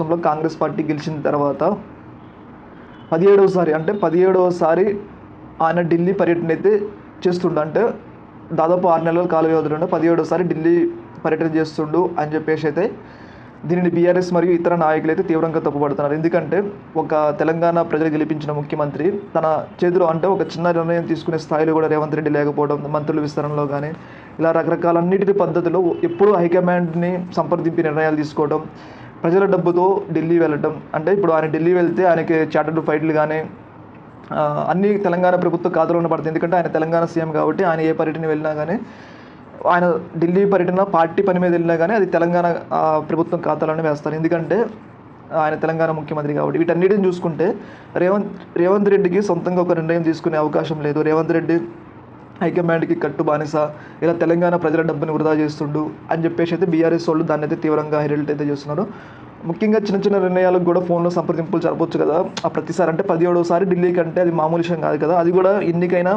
రాష్ట్రంలో కాంగ్రెస్ పార్టీ గెలిచిన తర్వాత పదిహేడవసారి అంటే పదిహేడవసారి ఆయన ఢిల్లీ పర్యటన అయితే చేస్తుండ. అంటే దాదాపు ఆరు నెలల కాల వ్యవధిలో పదిహేడవసారి ఢిల్లీ పర్యటన చేస్తుండు అని చెప్పేసి అయితే దీనిని బీఆర్ఎస్ మరియు ఇతర నాయకులు అయితే తీవ్రంగా తప్పుపడుతున్నారు. ఎందుకంటే ఒక తెలంగాణ ప్రజలు గెలిపించిన ముఖ్యమంత్రి తన చేతిలో అంటే ఒక చిన్న నిర్ణయం తీసుకునే స్థాయిలో కూడా రేవంత్ రెడ్డి లేకపోవడం మంత్రుల విస్తరణలో కానీ ఇలా రకరకాలన్నిటి పద్ధతిలో ఎప్పుడూ హైకమాండ్ని సంప్రదింపి నిర్ణయాలు తీసుకోవడం ప్రజల డబ్బుతో ఢిల్లీ వెళ్ళటం. అంటే ఇప్పుడు ఆయన ఢిల్లీ వెళ్తే ఆయనకి చార్టర్డ్ ఫైట్లు కానీ అన్ని తెలంగాణ ప్రభుత్వ ఖాతాలోనే పడుతుంది ఎందుకంటే ఆయన తెలంగాణ సీఎం కాబట్టి ఆయన ఏ పర్యటన వెళ్ళినా కానీ ఆయన ఢిల్లీ పర్యటన పార్టీ పని మీద వెళ్ళినా కానీ అది తెలంగాణ ప్రభుత్వం ఖాతాలోనే వేస్తారు. ఎందుకంటే ఆయన తెలంగాణ ముఖ్యమంత్రి కాబట్టి. వీటన్నిటిని చూసుకుంటే రేవంత్ రేవంత్ రెడ్డికి సొంతంగా ఒక నిర్ణయం తీసుకునే అవకాశం లేదు. రేవంత్ రెడ్డి హైకమాండ్కి కట్టు బానిస ఇలా తెలంగాణ ప్రజల డబ్బుని వృధా చేస్తుండు అని చెప్పేసి అయితే బీఆర్ఎస్ వాళ్ళు దాన్ని అయితే తీవ్రంగా హెరిల్ట్ అయితే చేస్తున్నారు. ముఖ్యంగా చిన్న చిన్న నిర్ణయాలకు కూడా ఫోన్లో సంప్రదింపులు జరపవచ్చు కదా. ఆ ప్రతిసారి అంటే పదిహేడోసారి ఢిల్లీకి అంటే అది మామూలు విషయం కాదు కదా. అది కూడా ఎన్నికైనా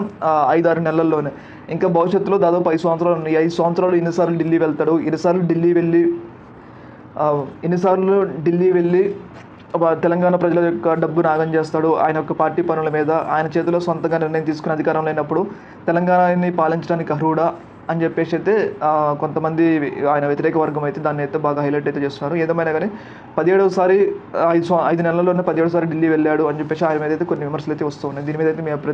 ఐదారు నెలల్లోనే. ఇంకా భవిష్యత్తులో దాదాపు ఐదు సంవత్సరాలు ఉన్నాయి. ఐదు సంవత్సరాలు ఎన్నిసార్లు ఢిల్లీ వెళ్తాడు? ఎన్నిసార్లు ఢిల్లీ వెళ్ళి ఎన్నిసార్లు ఢిల్లీ వెళ్ళి తెలంగాణ ప్రజల యొక్క డబ్బు నాగం చేస్తాడు. ఆయన యొక్క పార్టీ పనుల మీద ఆయన చేతిలో సొంతంగా నిర్ణయం తీసుకునే అధికారం లేనప్పుడు తెలంగాణని పాలించడానికి అర్హుడా అని చెప్పేసి అయితే కొంతమంది ఆయన వ్యతిరేక వర్గం అయితే దాన్ని అయితే బాగా హైలైట్ అయితే చేస్తున్నారు. ఏదేమైనా కానీ పదిహేడవసారి ఐదు ఐదు నెలల్లోనే పదిహేడవసారి ఢిల్లీ వెళ్ళాడు అని చెప్పేసి ఆయన మీద అయితే కొన్ని విమర్శలు అయితే వస్తూ ఉన్నాయి. దీని మీద అయితే మీ అభిప్రాయం